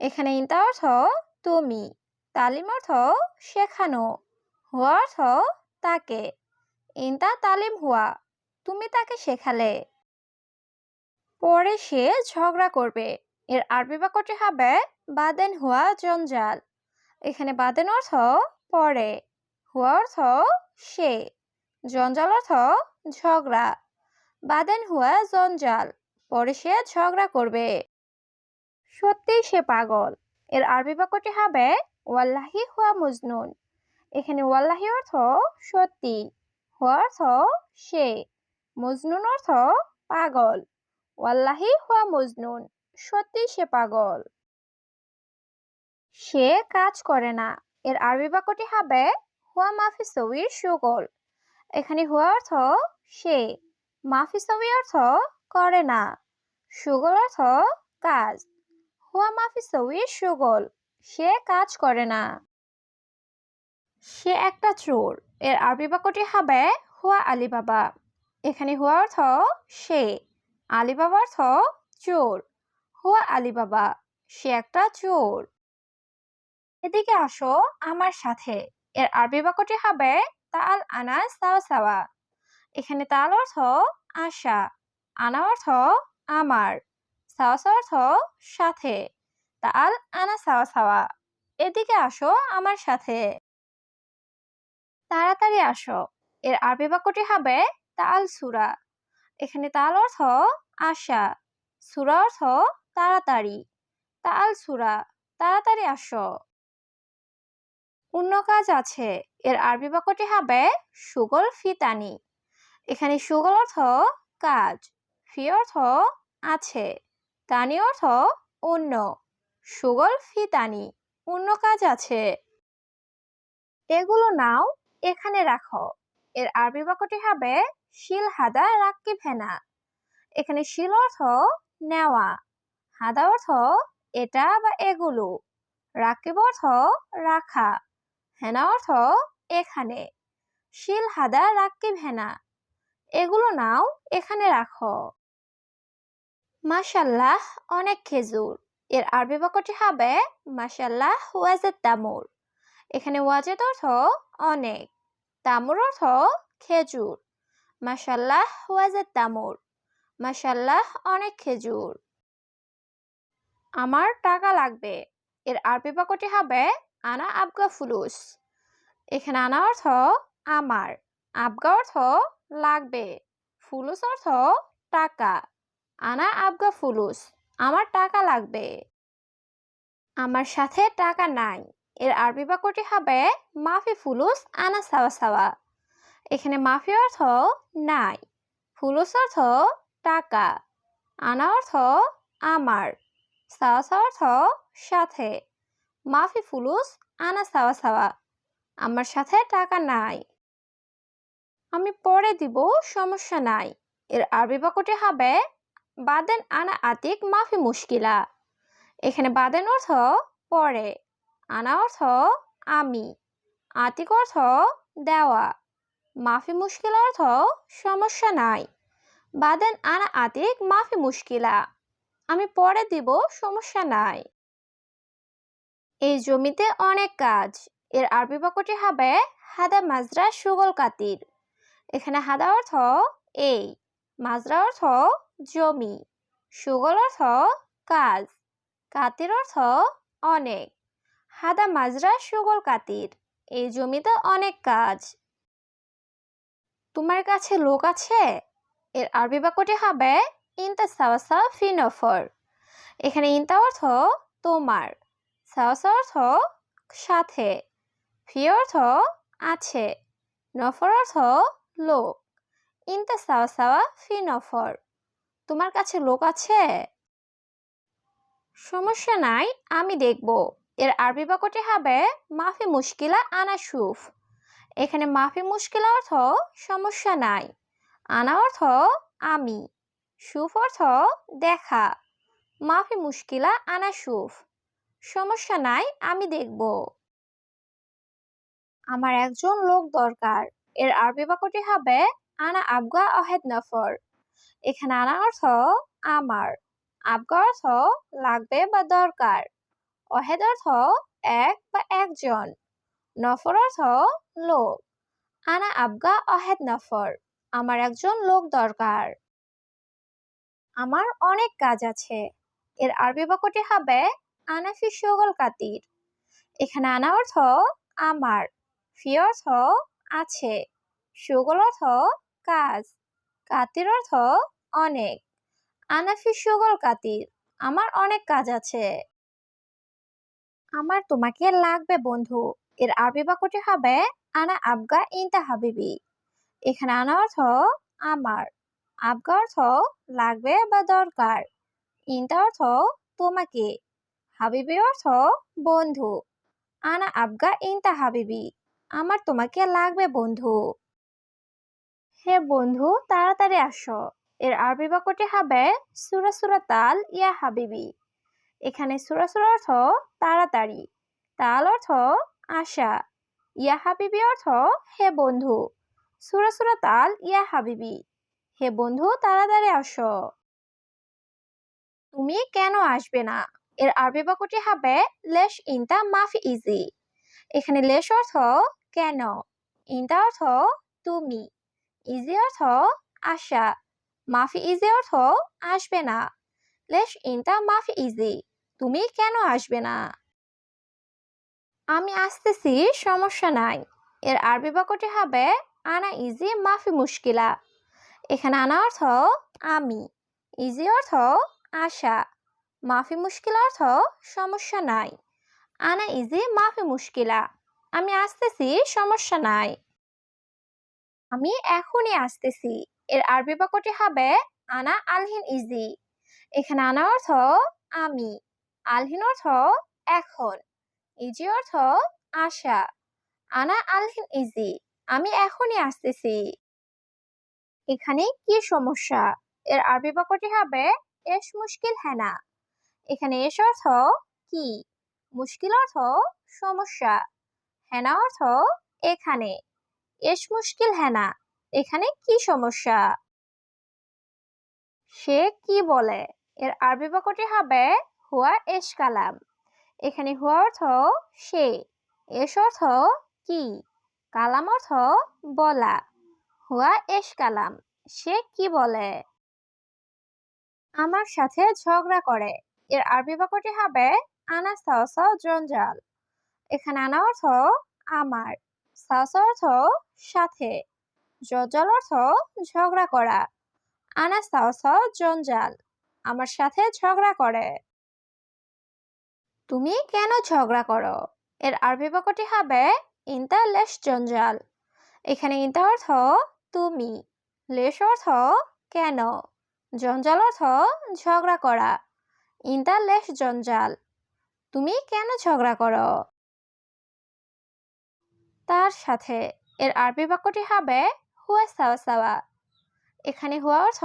এখানে ইনতা অর্থ তুমি, তালিম অর্থ শেখানো, হুয়া অর্থ তাকে। ইনতা তালিম হুয়া, তুমি তাকে শেখালে। পরে সে ঝগড়া করবে। এর আরবি বাক্যটি হবে বাদেন হুয়া জঞ্জাল। এখানে বাদেন অর্থ পরে, হুয়া অর্থ সে, জঞ্জাল অর্থ ঝগড়া। বাদেন হুয়া জঞ্জাল, পরে সে ঝগড়া করবে। সত্যি সে পাগল। এর আরবি বাক্যটি হবে, ওয়াল্লাহি হুয়া মজনুন। এখানে ওয়াল্লাহি অর্থ সত্যি, হুয়া অর্থ সে, মজনুন অর্থ পাগল, ওয়াল্লাহি হুয়া মজনুন। সত্যি সে পাগল। সে কাজ করে না। এর আরবি বাক্যটি হবে, হুয়া মাফি সবির সুগল। এখানে হুয়া অর্থ সে, মাফি সবি অর্থ করে না। সুগল অর্থ কাজ। হুয়া মাফি সবির সুগল। সে কাজ করে না। সে একটা চোর। এর আরবি বাক্যটি হবে হুয়া আলিবাবা। এখানে হুয়া অর্থ সে, আলিবাবা অর্থ চোর। হুয়া আলিবাবা, সে একটা চোর। এদিকে আসো আমার সাথে। এর আরবি বাক্যটি হবে তাল আনা সাওয়া। এখানে তাল অর্থ আশা, আনা অর্থ আমার। সাওয়া সাওয়া অর্থ সাথে তাল আনা সাওয়া সাওয়া এদিকে আসো আমার সাথে। তাড়াতাড়ি আসো। এর আরবি বাক্যটি হবে তাল সুরা। এখানে তাল অর্থ আশা। সুরা অর্থ তাড়াতাড়ি। তাল সুরা। তাড়াতাড়ি আসো। অন্য কাজ আছে। এর আরবি বাক্যটি হবে সুগল ফিতানি। এখানে সুগল অর্থ কাজ। ফি অর্থ আছে। তানি অর্থ অন্য। সুগল ফিতানি, অন্য কাজ আছে। এগুলো নাও, এখানে রাখো। এর আরবি বাক্যটি হবে শিল হাদা রাক্কি ভেনা। এখানে শিল অর্থ নেওয়া। হাদা অর্থ এটা বা এগুলো। রাকিব অর্থ রাখা। হেনা অর্থ এখানে। শিল হাদা রাক্কিব ভেনা। এগুলো নাও, এখানে রাখো। মাশাল্লাহ, অনেক খেজুর। এর আরবি বাক্যটি হবে, মাশাল্লাহ ওয়াজেদ তামুর। এখানে ওয়াজেদ অর্থ অনেক। তামুর অর্থ খেজুর। মাশাল্লাহ ওয়াজেদ তামুর। মাশাল্লাহ, অনেক খেজুর। আমার টাকা লাগবে। এর আরবি বাক্যটি হবে, আনা আবগা ফুলুস। এখানে আনা অর্থ আমার। আবগা অর্থ লাগবে। ফুলুস অর্থ টাকা। আনা আবগা ফুলুস, আমার টাকা লাগবে। আমার সাথে টাকা নাই। এর আরবি বাক্যটি হবে, মাফি ফুলুস আনা সাওয়া সাওয়া। এখানে মাফি অর্থ নাই, ফুলুস অর্থ টাকা, আনা অর্থ আমার, সাওয়া সাওয়া অর্থ সাথে, মাফি ফুলুস আনা সাওয়া সাওয়া। আমার সাথে টাকা নাই। আমি পরে দিব, সমস্যা নাই। এর আরবি বাক্যটি হবে বাদেন আনা আতিক মাফি মুশকিলা। এখানে বাদেন অর্থ পরে, আনা অর্থ আমি, আতিক অর্থ দেওয়া, মাফি মুশকিলা অর্থ সমস্যা নাই। বাদেন আনা আতিক মাফি মুশকিলা, আমি পরে দিব সমস্যা নাই। এই জমিতে অনেক কাজ, এর আরবি বাক্যটি হবে হাদা মাজরা সুগল কাতির। এখানে হাদা অর্থ এই, মাজরা অর্থ জমি। সুগল অর্থ কাজ, কাতির অর্থ অনেক। হাদা মাজরা সুগল কাতির, এই জমিতে অনেক কাজ। তোমার কাছে লোক আছে? এর আরবি বাক্যটি হবে ইনতা সাওয়াসা ফি নফর এখানে ইনতা অর্থ তোমার, সাওয়াসা অর্থ সাথে, ফি অর্থ আছে, নফর অর্থ লোক। ইনতা সাওয়া সাওয়া ফি নফর তোমার কাছে লোক আছে? সমস্যা নাই, আমি দেখব। এর আরবি বাক্যটি হবে, মাফি মুশকিলা আনা সুফ। এখানে মাফি মুশকিলা অর্থ, সমস্যা নাই। আনা অর্থ, আমি। সুফ অর্থ, দেখা। মাফি মুশকিলা আনা সুফ। সমস্যা নাই, আমি দেখব। আমার একজন লোক দরকার। এর আরবি বাক্যটি হবে, আনা আবগা অহেদ নফর। এখানে আনা অর্থ আমার। আবগা অর্থ লাগবে বা দরকার। অহেদ অর্থ এক বা একজন। নফর অর্থ লোক। আনা আবগা অহেদ নফর। আমার একজন লোক দরকার। আমার অনেক কাজ আছে। এর আরবি বাক্যটি হবে আনাফি শগল কাতির। এখানে আনা অর্থ আমার। ফি অর্থ আছে। সুগল অর্থ কাজ। কাতির অর্থ অনেক। আনাফি সুগল কাতির, আমার অনেক কাজ আছে। আমার তোমাকে লাগবে বন্ধু, এর আরবি বাক্যটি হবে আনা আবগা ইনতা হাবিবি। এখানে আনা অর্থ আমার, আবগা অর্থ লাগবে বা দরকার, ইনতা অর্থ তোমাকে, হাবিবি অর্থ বন্ধু, আনা আবগা ইনতা হাবিবি, আমার তোমাকে লাগবে বন্ধু। হে বন্ধু, তাড়াতাড়ি আসো। এর আরবি বাক্যটি হবে, সুরা সুরা তাল, ইয়া হাবিবি। এখানে সুরা সুরা অর্থ, তাড়াতাড়ি। তাল অর্থ, আশা। ইয়া হাবিবি অর্থ, হে বন্ধু। সুরা সুরা তাল, ইয়া হাবিবি। হে বন্ধু, তাড়াতাড়ি আসো। তুমি কেন আসবে না? এর আরবি বাক্যটি হবে, লেশ ইনতা মাফি ইজি। এখানে লেশ অর্থ, কেন? ইনতা অর্থ, তুমি। ইজি অর্থ আশা মাফি ইজি অর্থ আসবে না। লেশ ইনতা মাফি ইজি তুমি কেন আসবে না? আমি আসতেছি, সমস্যা নাই। এর আরবি বাক্যটি হবে, আনা ইজি মাফি মুশকিলা। এখানে আনা অর্থ, আমি। ইজি অর্থ আশা মাফি মুশকিল অর্থ, সমস্যা নাই। আনা ইজি মাফি মুশকিলা। আমি আসতেছি, সমস্যা নাই। আমি এখনই আসতেছি। এর আরবি বাক্যটি হবে, আনা আলহিন ইজি। এখানে আনা অর্থ, আমি। আলহিন অর্থ, এখন। ইজি অর্থ, আশা। আনা আলহিন ইজি। আমি এখনই আসতেছি। এখানে কি সমস্যা? এর আরবি বাক্যটি হবে, এস মুশকিল হেনা। এখানে এস অর্থ, কি? মুশকিল অর্থ, সমস্যা। হেনা অর্থ, এখানে। এস মুশকিল হেনা এখানে কি সমস্যা? সে কি বলে? এর আরবি বাক্যটি হবে হুয়া এস কালাম। এখানে হুয়া অর্থ সে, এস অর্থ কি, কালাম অর্থ বলা। হুয়া এস কালাম, সে কি বলে? আমার সাথে ঝগড়া করে। এর আরবি বাক্যটি হবে আনা সাওসা জঞ্জাল। এখানে আনা অর্থ আমার। সাওসা অর্থ সাথে, জঞ্জাল অর্থ ঝগড়া করা। আনা সাওসা জঞ্জাল, আমার সাথে ঝগড়া করে। তুমি কেন ঝগড়া করো? এর আরবি বাক্যটি হবে ইন্তা লেশ জঞ্জাল। এখানে ইন্তা অর্থ তুমি, লেশ অর্থ কেন, জঞ্জাল অর্থ ঝগড়া করা। ইন্তা লেশ জঞ্জাল, তুমি কেন ঝগড়া করো? তার সাথে। এর আরবি বাক্যটি হবে হুয়া সাওয়া সাওয়া। এখানে হুয়া অর্থ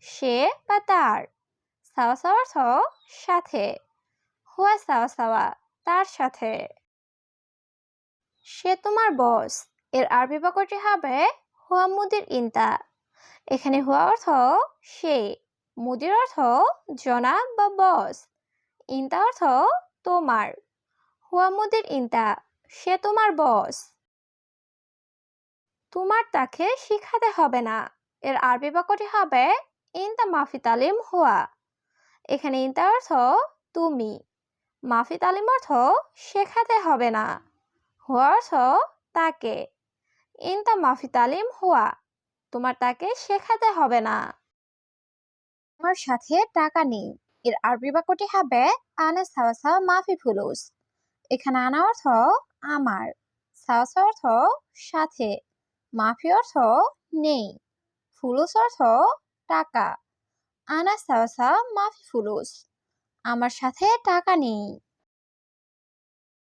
সে বা তার। সাওয়া সাওয়া অর্থ সাথে। হুয়া সাওয়া সাওয়া, তার সাথে। সে তোমার বস। এর আরবি বাক্যটি হবে হুয়া মুদির ইন্তা। এখানে হুয়া অর্থ সে। মুদির অর্থ জনাব বা বস। ইন্তা অর্থ তোমার। হুয়া মুদির ইন্তা, সে তোমার বস। তোমার তাকে শিখাতে হবে না। এর আরবি বাক্যটি হবে ইনতা মাফি তালিম হুয়া। এখানে ইনতা অর্থ, তুমি। মাফি তালিম অর্থ, শেখাতে হবে না। হুয়া অর্থ, তাকে। ইনতা মাফি তালিম হুয়া। তোমার তাকে শেখাতে হবে না। আমার সাথে টাকা নেই। এর আরবি বাক্যটি হবে, আনা সাওয়াসা মাফি ফুলুস এখানে আনা অর্থ, আমার। সাওয়াসা অর্থ, সাথে। মাফি অর্থ নেই ফুলুস অর্থ টাকা। আনা সাওয়াসা মাফি ফুলুস আমার সাথে টাকা নেই।